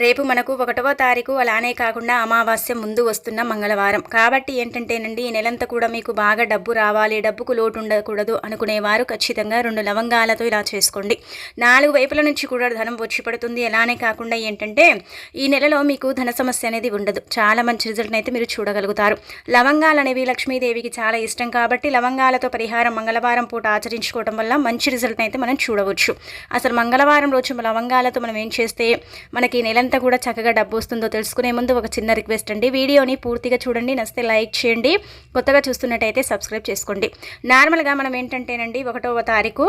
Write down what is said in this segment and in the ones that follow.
రేపు మనకు ఒకటవ తారీఖు అలానే కాకుండా అమావాస్య ముందు వస్తున్న మంగళవారం. కాబట్టి ఏంటంటేనండి ఈ నెలంతా కూడా మీకు బాగా డబ్బు రావాలి డబ్బుకు లోటు ఉండకూడదు అనుకునేవారు ఖచ్చితంగా రెండు లవంగాలతో ఇలా చేసుకోండి. నాలుగు వైపుల నుంచి కూడా ధనం వచ్చి పడుతుంది. అలానే కాకుండా ఏంటంటే ఈ నెలలో మీకు ధన సమస్య అనేది ఉండదు. చాలా మంచి రిజల్ట్ అయితే మీరు చూడగలుగుతారు. లవంగాలు అనేవి లక్ష్మీదేవికి చాలా ఇష్టం కాబట్టి లవంగాలతో పరిహారం మంగళవారం పూట ఆచరించుకోవడం వల్ల మంచి రిజల్ట్ అయితే మనం చూడవచ్చు. అసలు మంగళవారం రోజు లవంగాలతో మనం ఏం చేస్తే మనకి ఈ ఎంత కూడా చక్కగా డబ్బు వస్తుందో తెలుసుకునే ముందు ఒక చిన్న రిక్వెస్ట్ అండి. వీడియోని పూర్తిగా చూడండి నచ్చితే లైక్ చేయండి కొత్తగా చూస్తున్నట్టయితే సబ్స్క్రైబ్ చేసుకోండి. నార్మల్గా మనం ఏంటంటేనండి ఒకటవ తారీఖు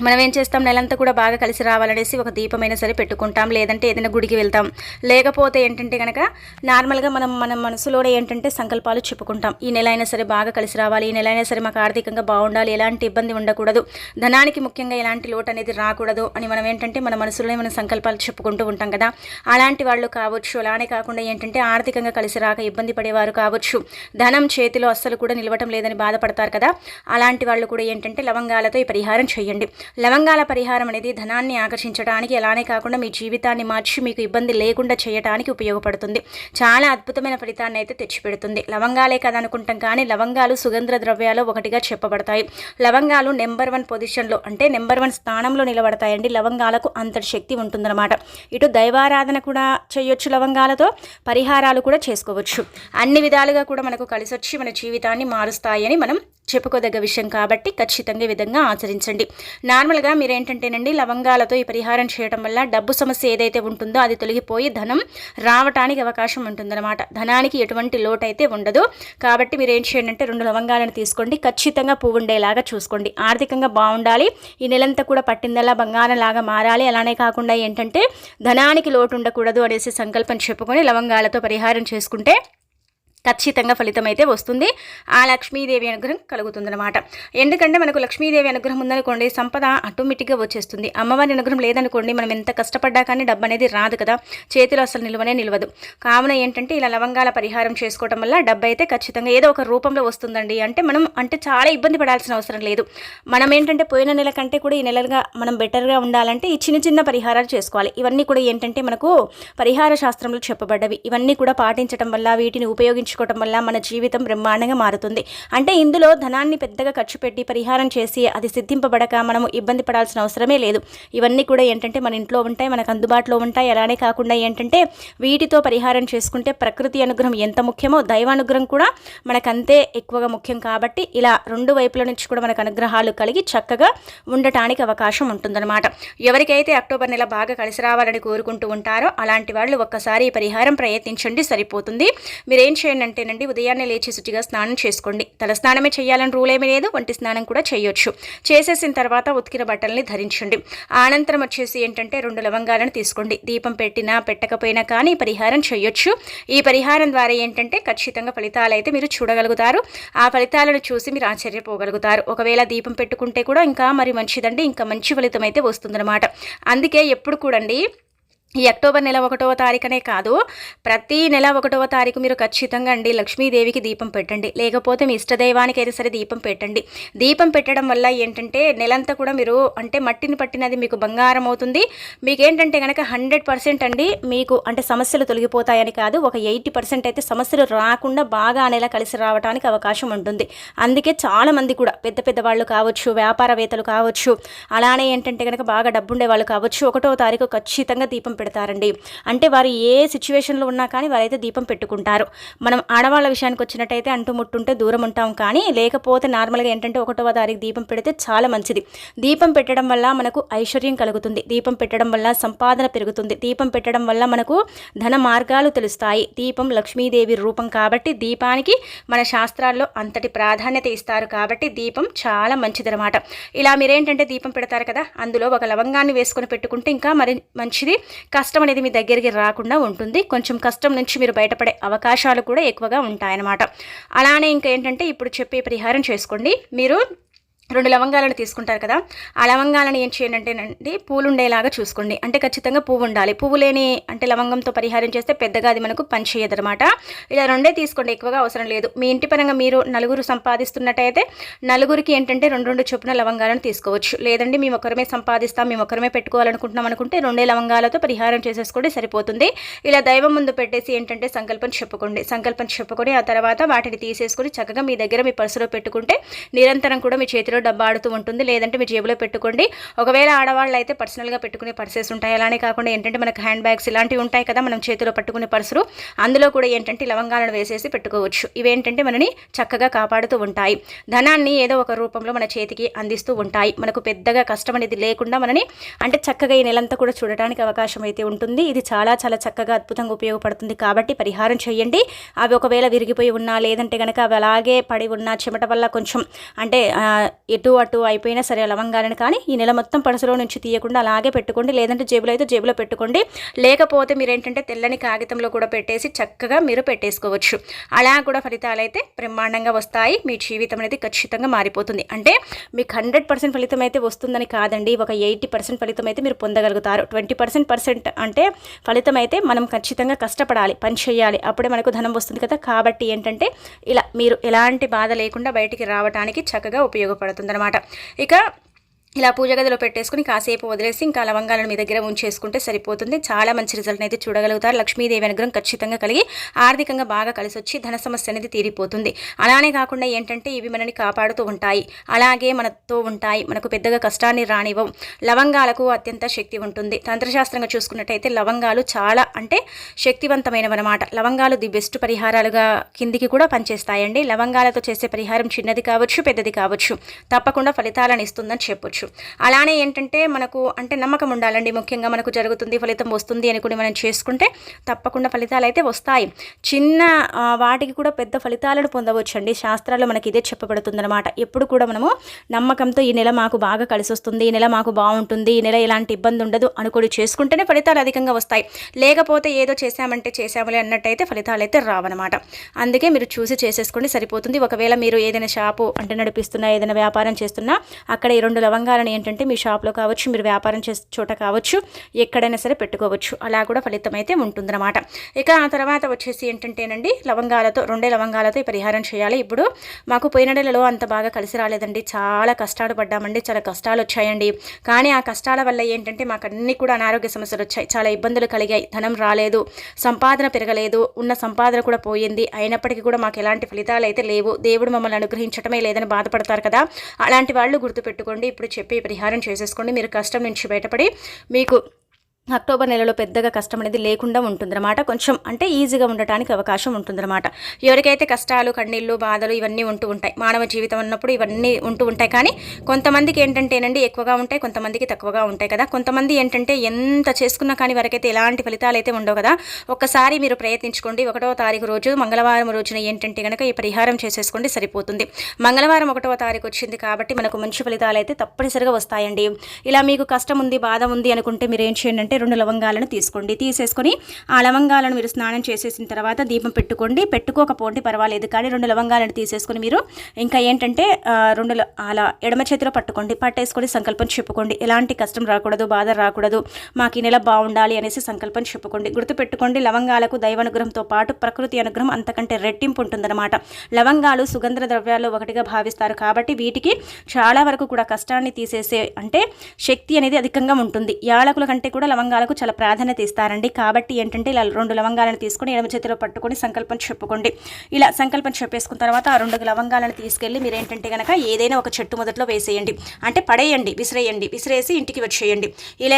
మనం ఏం చేస్తాం? నెలంతా కూడా బాగా కలిసి రావాలనేసి ఒక దీపమైనా సరే పెట్టుకుంటాం. లేదంటే ఏదైనా గుడికి వెళ్తాం. లేకపోతే ఏంటంటే కనుక నార్మల్గా మనం మన మనసులోనే ఏంటంటే సంకల్పాలు చెప్పుకుంటాం. ఈ నెల అయినా సరే బాగా కలిసి రావాలి. ఈ నెల అయినా సరే మాకు ఆర్థికంగా బాగుండాలి. ఎలాంటి ఇబ్బంది ఉండకూడదు. ధనానికి ముఖ్యంగా ఎలాంటి లోటు అనేది రాకూడదు అని మనం ఏంటంటే మన మనసులోనే మనం సంకల్పాలు చెప్పుకుంటూ ఉంటాం కదా. అలాంటి వాళ్ళు కావచ్చు. అలానే కాకుండా ఏంటంటే ఆర్థికంగా కలిసి రాక ఇబ్బంది పడేవారు కావచ్చు. ధనం చేతిలో అస్సలు కూడా నిలవటం లేదని బాధపడతారు కదా. అలాంటి వాళ్ళు కూడా ఏంటంటే లవంగాలతో ఈ పరిహారం చేయండి. లవంగాల పరిహారం అనేది ధనాన్ని ఆకర్షించడానికి అలానే కాకుండా మీ జీవితాన్ని మార్చి మీకు ఇబ్బంది లేకుండా చేయడానికి ఉపయోగపడుతుంది. చాలా అద్భుతమైన ఫలితాన్ని అయితే తెచ్చిపెడుతుంది. లవంగాలే కదా అనుకుంటాం కానీ లవంగాలు సుగంధ ద్రవ్యాలు ఒకటిగా చెప్పబడతాయి. లవంగాలు నెంబర్ వన్ పొజిషన్లో అంటే నెంబర్ వన్ స్థానంలో నిలబడతాయండి. లవంగాలకు అంతటి శక్తి ఉంటుందన్నమాట. ఇటు దైవారాధన కూడా చేయొచ్చు లవంగాలతో పరిహారాలు కూడా చేసుకోవచ్చు. అన్ని విధాలుగా కూడా మనకు కలిసొచ్చి మన జీవితాన్ని మారుస్తాయని మనం చెప్పుకోదగ్గ విషయం కాబట్టి ఖచ్చితంగా ఈ విధంగా ఆచరించండి. నార్మల్గా మీరేంటంటేనండి లవంగాలతో ఈ పరిహారం చేయడం వల్ల డబ్బు సమస్య ఏదైతే ఉంటుందో అది తొలగిపోయి ధనం రావటానికి అవకాశం ఉంటుందన్నమాట. ధనానికి ఎటువంటి లోటు అయితే ఉండదు. కాబట్టి మీరు ఏం చేయండి అంటే రెండు లవంగాలను తీసుకోండి. ఖచ్చితంగా పువ్వు ఉండేలాగా చూసుకోండి. ఆర్థికంగా బాగుండాలి. ఈ నెలంతా కూడా పట్టిందల్లా బంగారం లాగా మారాలి. అలానే కాకుండా ఏంటంటే ధనానికి లోటు ఉండకూడదు అనేసి సంకల్పం చెప్పుకొని లవంగాలతో పరిహారం చేసుకుంటే ఖచ్చితంగా ఫలితం అయితే వస్తుంది. ఆ లక్ష్మీదేవి అనుగ్రహం కలుగుతుందన్నమాట. ఎందుకంటే మనకు లక్ష్మీదేవి అనుగ్రహం ఉందనుకోండి సంపద ఆటోమేటిక్గా వచ్చేస్తుంది. అమ్మవారి అనుగ్రహం లేదనుకోండి మనం ఎంత కష్టపడ్డా కానీ డబ్బు అనేది రాదు కదా. చేతిలో అసలు నిల్వనే నిలవదు. కావున ఏంటంటే ఇలా లవంగాల పరిహారం చేసుకోవడం వల్ల డబ్బు అయితే ఖచ్చితంగా ఏదో ఒక రూపంలో వస్తుందండి. అంటే మనం అంటే చాలా ఇబ్బంది పడాల్సిన అవసరం లేదు. మనం ఏంటంటే పోయిన నెల కంటే కూడా ఈ నెలలుగా మనం బెటర్గా ఉండాలంటే ఈ చిన్న చిన్న పరిహారాలు చేసుకోవాలి. ఇవన్నీ కూడా ఏంటంటే మనకు పరిహార శాస్త్రంలో చెప్పబడ్డవి. ఇవన్నీ కూడా పాటించడం వల్ల వీటిని ఉపయోగించి ఉపయోగించుకోవటం వల్ల మన జీవితం బ్రహ్మాండంగా మారుతుంది. అంటే ఇందులో ధనాన్ని పెద్దగా ఖర్చు పెట్టి పరిహారం చేసి అది సిద్ధింపబడక మనము ఇబ్బంది పడాల్సిన అవసరమే లేదు. ఇవన్నీ కూడా ఏంటంటే మన ఇంట్లో ఉంటాయి మనకు అందుబాటులో ఉంటాయి. అలానే కాకుండా ఏంటంటే వీటితో పరిహారం చేసుకుంటే ప్రకృతి అనుగ్రహం ఎంత ముఖ్యమో దైవానుగ్రహం కూడా మనకంతే ఎక్కువగా ముఖ్యం కాబట్టి ఇలా రెండు వైపుల నుంచి కూడా మనకు అనుగ్రహాలు కలిగి చక్కగా ఉండటానికి అవకాశం ఉంటుందన్నమాట. ఎవరికైతే అక్టోబర్ నెల బాగా కలిసి రావాలని కోరుకుంటూ ఉంటారో అలాంటి వాళ్ళు ఒక్కసారి ఈ పరిహారం ప్రయత్నించండి సరిపోతుంది. మీరేం చేయండి అంటేనండి ఉదయాన్నే లేచి శుచిగా స్నానం చేసుకోండి. తల స్నానమే చేయాలని రూల్ ఏమీ లేదు వంటి స్నానం కూడా చేయొచ్చు. చేసేసిన తర్వాత ఉతికిన బట్టల్ని ధరించండి. అనంతరం వచ్చేసి ఏంటంటే రెండు లవంగాలను తీసుకోండి. దీపం పెట్టినా పెట్టకపోయినా కానీ పరిహారం చేయొచ్చు. ఈ పరిహారం ద్వారా ఏంటంటే ఖచ్చితంగా ఫలితాలు అయితే మీరు చూడగలుగుతారు. ఆ ఫలితాలను చూసి మీరు ఆశ్చర్యపోగలుగుతారు. ఒకవేళ దీపం పెట్టుకుంటే కూడా ఇంకా మరి మంచిదండి ఇంకా మంచి ఫలితం అయితే వస్తుందన్నమాట. అందుకే ఎప్పుడు కూడండి ఈ అక్టోబర్ నెల ఒకటవ తారీఖునే కాదు ప్రతి నెల ఒకటవ తారీఖు మీరు ఖచ్చితంగా అండి లక్ష్మీదేవికి దీపం పెట్టండి. లేకపోతే మీ ఇష్టదైవానికి అయితే సరే దీపం పెట్టండి. దీపం పెట్టడం వల్ల ఏంటంటే నెలంతా కూడా మీరు అంటే మట్టిని పట్టినది మీకు బంగారం అవుతుంది. మీకు ఏంటంటే కనుక హండ్రెడ్ పర్సెంట్ అండి మీకు అంటే సమస్యలు తొలగిపోతాయని కాదు ఒక ఎయిటీ పర్సెంట్ అయితే సమస్యలు రాకుండా బాగా నెల కలిసి రావడానికి అవకాశం ఉంటుంది. అందుకే చాలామంది కూడా పెద్ద పెద్ద వాళ్ళు కావచ్చు వ్యాపారవేత్తలు కావచ్చు అలానే ఏంటంటే కనుక బాగా డబ్బుండే వాళ్ళు కావచ్చు ఒకటో తారీఖు ఖచ్చితంగా దీపం పెడతారండి. అంటే వారు ఏ సిచ్యువేషన్లో ఉన్నా కానీ వారైతే దీపం పెట్టుకుంటారు. మనం ఆడవాళ్ళ విషయానికి వచ్చినట్టయితే అంటూ ముట్టుంటే దూరం ఉంటాం కానీ లేకపోతే నార్మల్గా ఏంటంటే ఒకటవ తారీఖు దీపం పెడితే చాలా మంచిది. దీపం పెట్టడం వల్ల మనకు ఐశ్వర్యం కలుగుతుంది. దీపం పెట్టడం వల్ల సంపాదన పెరుగుతుంది. దీపం పెట్టడం వల్ల మనకు ధన మార్గాలు తెలుస్తాయి. దీపం లక్ష్మీదేవి రూపం కాబట్టి దీపానికి మన శాస్త్రాల్లో అంతటి ప్రాధాన్యత ఇస్తారు కాబట్టి దీపం చాలా మంచిదనమాట ఇలా మీరేంటంటే దీపం పెడతారు కదా అందులో ఒక లవంగాన్ని వేసుకొని పెట్టుకుంటే ఇంకా మరి మంచిది. కష్టం అనేది మీ దగ్గరికి రాకుండా ఉంటుంది. కొంచెం కష్టం నుంచి మీరు బయటపడే అవకాశాలు కూడా ఎక్కువగా ఉంటాయన్నమాట. అలానే ఇంకా ఏంటంటే ఇప్పుడు చెప్పే పరిహారం చేసుకోండి. మీరు రెండు లవంగాలను తీసుకుంటారు కదా ఆ లవంగాలను ఏం చేయండి అంటేనండి పూలు ఉండేలాగా చూసుకోండి. అంటే ఖచ్చితంగా పువ్వు ఉండాలి పువ్వు లేని అంటే లవంగంతో పరిహారం చేస్తే పెద్దగా అది మనకు పని చేయదనమాట ఇలా రెండే తీసుకోండి ఎక్కువగా అవసరం లేదు. మీ ఇంటి పరంగా మీరు నలుగురు సంపాదిస్తున్నట్టయితే నలుగురికి ఏంటంటే రెండు రెండు చొప్పున లవంగాలను తీసుకోవచ్చు. లేదండి మేము ఒకరమే సంపాదిస్తాం మేము ఒకరమే పెట్టుకోవాలనుకుంటున్నాం అనుకుంటే రెండే లవంగాలతో పరిహారం చేసేసుకోండి సరిపోతుంది. ఇలా దైవం ముందు పెట్టేసి ఏంటంటే సంకల్పం చెప్పుకోండి. సంకల్పం చెప్పుకొని ఆ తర్వాత వాటిని తీసేసుకొని చక్కగా మీ దగ్గర మీ పర్సులో పెట్టుకుంటే నిరంతరం కూడా మీ చేతిలో డబ్బా ఆడుతూ ఉంటుంది. లేదంటే మీ జేబులో పెట్టుకోండి. ఒకవేళ ఆడవాళ్ళు అయితే పర్సనల్గా పెట్టుకునే పర్సెస్ ఉంటాయి. అలానే కాకుండా ఏంటంటే మనకు హ్యాండ్ బ్యాగ్స్ ఇలాంటివి ఉంటాయి కదా మనం చేతిలో పట్టుకునే పర్సులు. అందులో కూడా ఏంటంటే లవంగాలను వేసేసి పెట్టుకోవచ్చు. ఇవేంటంటే మనని చక్కగా కాపాడుతూ ఉంటాయి. ధనాన్ని ఏదో ఒక రూపంలో మన చేతికి అందిస్తూ ఉంటాయి. మనకు పెద్దగా కష్టం అనేది లేకుండా మనని అంటే చక్కగా ఈ నెలంతా కూడా చూడటానికి అవకాశం అయితే ఉంటుంది. ఇది చాలా చాలా చక్కగా అద్భుతంగా ఉపయోగపడుతుంది కాబట్టి పరిహారం చేయండి. అవి ఒకవేళ విరిగిపోయి ఉన్నా లేదంటే కనుక అవి అలాగే పడి ఉన్నా చెమట వల్ల కొంచెం అంటే ఎటు అటు అయిపోయినా సరే లవంగాలను కానీ ఈ నెల మొత్తం పడసలో నుంచి తీయకుండా అలాగే పెట్టుకోండి. లేదంటే జేబులో అయితే జేబులో పెట్టుకోండి. లేకపోతే మీరు ఏంటంటే తెల్లని కాగితంలో కూడా పెట్టేసి చక్కగా మీరు పెట్టేసుకోవచ్చు. అలా కూడా ఫలితాలు అయితే బ్రహ్మాండంగా వస్తాయి. మీ జీవితం అనేది ఖచ్చితంగా మారిపోతుంది. అంటే మీకు హండ్రెడ్ పర్సెంట్ ఫలితం అయితే వస్తుందని కాదండి. ఒక ఎయిటీ పర్సెంట్ ఫలితం అయితే మీరు పొందగలుగుతారు. ట్వంటీ పర్సెంట్ పర్సెంట్ అంటే ఫలితం అయితే మనం ఖచ్చితంగా కష్టపడాలి. పని చేయాలి. అప్పుడే మనకు ధనం వస్తుంది కదా. కాబట్టి ఏంటంటే ఇలా మీరు ఎలాంటి బాధ లేకుండా బయటికి రావడానికి చక్కగా ఉపయోగపడుతుంది అనమాట ఇక ఇలా పూజ గదిలో పెట్టేసుకుని కాసేపు వదిలేసి ఇంకా లవంగాలను మీ దగ్గర ఉంచేసుకుంటే సరిపోతుంది. చాలా మంచి రిజల్ట్ అయితే చూడగలుగుతారు. లక్ష్మీదేవి అనుగ్రహం ఖచ్చితంగా కలిగి ఆర్థికంగా బాగా కలిసి వచ్చి ధన సమస్య అనేది తీరిపోతుంది. అలానే కాకుండా ఏంటంటే ఇవి మనని కాపాడుతూ ఉంటాయి. అలాగే మనతో ఉంటాయి. మనకు పెద్దగా కష్టాన్ని రానివ్వం లవంగాలకు అత్యంత శక్తి ఉంటుంది. తంత్రశాస్త్రంగా చూసుకున్నట్టయితే లవంగాలు చాలా అంటే శక్తివంతమైనవన్నమాట. లవంగాలు ది బెస్ట్ పరిహారాలుగా కిందికి కూడా పనిచేస్తాయండి. లవంగాలతో చేసే పరిహారం చిన్నది కావచ్చు పెద్దది కావచ్చు. తప్పకుండా ఫలితాలను ఇస్తుందని చెప్పొచ్చు. చేసుకోవచ్చు అలానే ఏంటంటే మనకు అంటే నమ్మకం ఉండాలండి. ముఖ్యంగా మనకు జరుగుతుంది ఫలితం వస్తుంది అనుకుని మనం చేసుకుంటే తప్పకుండా ఫలితాలు అయితే వస్తాయి. చిన్న వాటికి కూడా పెద్ద ఫలితాలను పొందవచ్చు అండి శాస్త్రాల్లో మనకి ఇదే చెప్పబడుతుందన్నమాట. ఎప్పుడు కూడా మనము నమ్మకంతో ఈ నెల మాకు బాగా కలిసి వస్తుంది ఈ నెల మాకు బాగుంటుంది ఈ నెల ఎలాంటి ఇబ్బంది ఉండదు అనుకుని చేసుకుంటేనే ఫలితాలు అధికంగా వస్తాయి. లేకపోతే ఏదో చేశామంటే చేసాములే అన్నట్టయితే ఫలితాలు అయితే రావన్నమాట. అందుకే మీరు చూసి చేసేసుకోండి సరిపోతుంది. ఒకవేళ మీరు ఏదైనా షాపు అంటే నడిపిస్తున్నా ఏదైనా వ్యాపారం చేస్తున్నా అక్కడ ఈ రెండు లవంగా లవంగాలను ఏంటంటే మీ షాప్లో కావచ్చు మీరు వ్యాపారం చేసే చోట కావచ్చు ఎక్కడైనా సరే పెట్టుకోవచ్చు. అలా కూడా ఫలితం అయితే ఉంటుందన్నమాట. ఇక ఆ తర్వాత వచ్చేసి ఏంటంటేనండి లవంగాలతో రెండే లవంగాలతో ఈ పరిహారం చేయాలి. ఇప్పుడు మాకు పోయిన నెలలో అంత బాగా కలిసి రాలేదండి. చాలా కష్టాలు పడ్డామండి. చాలా కష్టాలు వచ్చాయండి. కానీ ఆ కష్టాల వల్ల ఏంటంటే మాకు అన్ని కూడా అనారోగ్య సమస్యలు వచ్చాయి. చాలా ఇబ్బందులు కలిగాయి. ధనం రాలేదు. సంపాదన పెరగలేదు. ఉన్న సంపాదన కూడా పోయింది. అయినప్పటికీ కూడా మాకు ఎలాంటి ఫలితాలు అయితే లేవు. దేవుడు మమ్మల్ని అనుగ్రహించడమే లేదని బాధపడతారు కదా. అలాంటి వాళ్ళు గుర్తుపెట్టుకోండి. ఇప్పుడు చెప్పి పరిహారం చేసేసుకోండి. మీరు కష్టం నుంచి బయటపడి మీకు అక్టోబర్ నెలలో పెద్దగా కష్టం అనేది లేకుండా ఉంటుందన్నమాట. కొంచెం అంటే ఈజీగా ఉండటానికి అవకాశం ఉంటుందన్నమాట. ఎవరికైతే కష్టాలు కన్నీళ్ళు బాధలు ఇవన్నీ ఉంటూ ఉంటాయి మానవ జీవితం అన్నప్పుడు ఇవన్నీ ఉంటూ ఉంటాయి. కానీ కొంతమందికి ఏంటంటేనండి ఎక్కువగా ఉంటాయి కొంతమందికి తక్కువగా ఉంటాయి కదా. కొంతమంది ఏంటంటే ఎంత చేసుకున్నా కానీ వరకైతే ఎలాంటి ఫలితాలు అయితే ఉండవు కదా. ఒక్కసారి మీరు ప్రయత్నించుకోండి. ఒకటో తారీఖు రోజు మంగళవారం రోజున ఏంటంటే కనుక ఈ పరిహారం చేసేసుకోండి సరిపోతుంది. మంగళవారం ఒకటవ తారీఖు వచ్చింది కాబట్టి మనకు మంచి ఫలితాలు అయితే తప్పనిసరిగా వస్తాయండి. ఇలా మీకు కష్టం ఉంది బాధ ఉంది అనుకుంటే మీరు ఏం చేయండి అంటే రెండు లవంగాలను తీసుకోండి. తీసేసుకొని ఆ లవంగాలను మీరు స్నానం చేసేసిన తర్వాత దీపం పెట్టుకోండి. పెట్టుకోకపోండి పర్వాలేదు కానీ రెండు లవంగాలను తీసేసుకొని మీరు ఇంకా ఏంటంటే రెండు అలా ఎడమ చేతిలో పట్టుకోండి. పట్టేసుకొని సంకల్పం చెప్పుకోండి. ఎలాంటి కష్టం రాకూడదు బాధ రాకూడదు. మాకు ఈ నెల బాగుండాలి అనేసి సంకల్పం చెప్పుకోండి. గుర్తుపెట్టుకోండి లవంగాలకు దైవానుగ్రహంతో పాటు ప్రకృతి అనుగ్రహం అంతకంటే రెట్టింపు ఉంటుందన్నమాట. లవంగాలు సుగంధ ద్రవ్యాల్లో ఒకటిగా భావిస్తారు కాబట్టి వీటికి చాలా వరకు కూడా కష్టాన్ని తీసేసే అంటే శక్తి అనేది అధికంగా ఉంటుంది. యాలకుల కంటే కూడా లవంగాలకు చాలా ప్రాధాన్యత ఇస్తారండి. కాబట్టి ఏంటంటే ఇలా రెండు లవంగాలను తీసుకొని ఎడమ చేతిలో పట్టుకొని సంకల్పం చెప్పుకోండి. ఇలా సంకల్పం చెప్పేసుకున్న తర్వాత ఆ రెండు లవంగాలను తీసుకెళ్ళి మీరు ఏంటంటే కనుక ఏదైనా ఒక చెట్టు మొదట్లో వేసేయండి. అంటే పడేయండి విసిరేయండి విసిరేసి ఇంటికి వచ్చేయండి. ఈ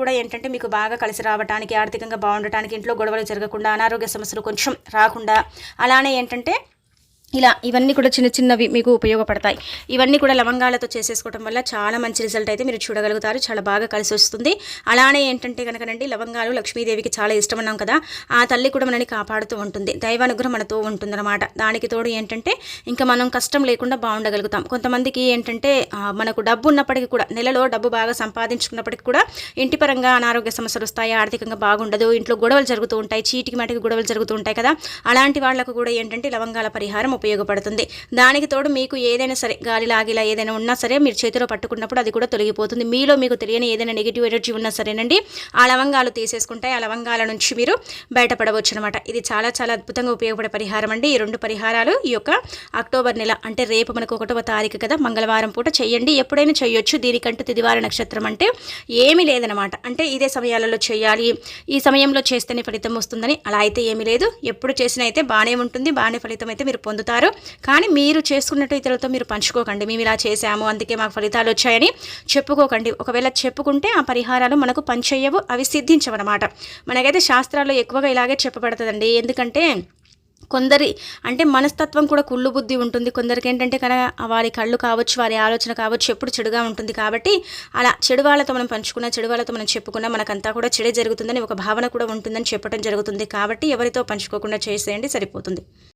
కూడా ఏంటంటే మీకు బాగా కలిసి రావడానికి ఆర్థికంగా బాగుండటానికి ఇంట్లో గొడవలు జరగకుండా అనారోగ్య సమస్యలు కొంచెం రాకుండా అలానే ఏంటంటే ఇలా ఇవన్నీ కూడా చిన్న చిన్నవి మీకు ఉపయోగపడతాయి. ఇవన్నీ కూడా లవంగాలతో చేసేసుకోవడం వల్ల చాలా మంచి రిజల్ట్ అయితే మీరు చూడగలుగుతారు. చాలా బాగా కలిసి వస్తుంది. అలానే ఏంటంటే కనుకనండి లవంగాలు లక్ష్మీదేవికి చాలా ఇష్టం అన్నాం కదా ఆ తల్లి కూడా మనని కాపాడుతూ ఉంటుంది. దైవానుగ్రహం మనతో ఉంటుందన్నమాట. దానికి తోడు ఏంటంటే ఇంకా మనం కష్టం లేకుండా బాగుండగలుగుతాం. కొంతమందికి ఏంటంటే మనకు డబ్బు ఉన్నప్పటికీ కూడా నెలలో డబ్బు బాగా సంపాదించుకున్నప్పటికీ కూడా ఇంటి పరంగా అనారోగ్య సమస్యలు వస్తాయి ఆర్థికంగా బాగుండదు ఇంట్లో గొడవలు జరుగుతూ ఉంటాయి చీటికి మాటికి గొడవలు జరుగుతూ ఉంటాయి కదా. అలాంటి వాళ్ళకు కూడా ఏంటంటే లవంగాల పరిహారం ఉపయోగపడుతుంది. దానికి తోడు మీకు ఏదైనా సరే గాలి లాగిలా ఏదైనా ఉన్నా సరే మీరు చేతిలో పట్టుకున్నప్పుడు అది కూడా తొలగిపోతుంది. మీలో మీకు తెలియని ఏదైనా నెగిటివ్ ఎనర్జీ ఉన్నా సరేనండి ఆ లవంగాలు తీసేసుకుంటే ఆ లవంగాల నుంచి మీరు బయటపడవచ్చు అనమాట ఇది చాలా చాలా అద్భుతంగా ఉపయోగపడే పరిహారం అండి. ఈ రెండు పరిహారాలు ఈ యొక్క అక్టోబర్ నెల అంటే రేపు మనకు ఒకటవ తారీఖు కదా మంగళవారం పూట చేయండి. ఎప్పుడైనా చేయొచ్చు. దీనికంటూ తిదివార నక్షత్రం అంటే ఏమీ లేదనమాట. అంటే ఇదే సమయాలలో చేయాలి. ఈ సమయంలో చేస్తేనే ఫలితం వస్తుందని అలా అయితే ఏమీ లేదు. ఎప్పుడు చేసినా అయితే బాగానే ఉంటుంది. బాగానే ఫలితం అయితే మీరు పొందుతారు కానీ మీరు చేసుకున్నట్టు ఇతరులతో మీరు పంచుకోకండి. మేము ఇలా చేశాము అందుకే మాకు ఫలితాలు వచ్చాయని చెప్పుకోకండి. ఒకవేళ చెప్పుకుంటే ఆ పరిహారాలు మనకు పనిచేయవు అవి సిద్ధించవన్నమాట. మనకైతే శాస్త్రాల్లో ఎక్కువగా ఇలాగే చెప్పబడుతుందండి. ఎందుకంటే కొందరి అంటే మనస్తత్వం కూడా కుళ్ళు బుద్ధి ఉంటుంది. కొందరికి ఏంటంటే కనుక వారి కళ్ళు కావచ్చు వారి ఆలోచన కావచ్చు ఎప్పుడు చెడుగా ఉంటుంది కాబట్టి అలా చెడు వాళ్ళతో మనం పంచుకున్న చెడు వాళ్ళతో మనం చెప్పుకున్న మనకంతా కూడా చెడే జరుగుతుందని ఒక భావన కూడా ఉంటుందని చెప్పడం జరుగుతుంది. కాబట్టి ఎవరితో పంచుకోకుండా చేసేయండి సరిపోతుంది.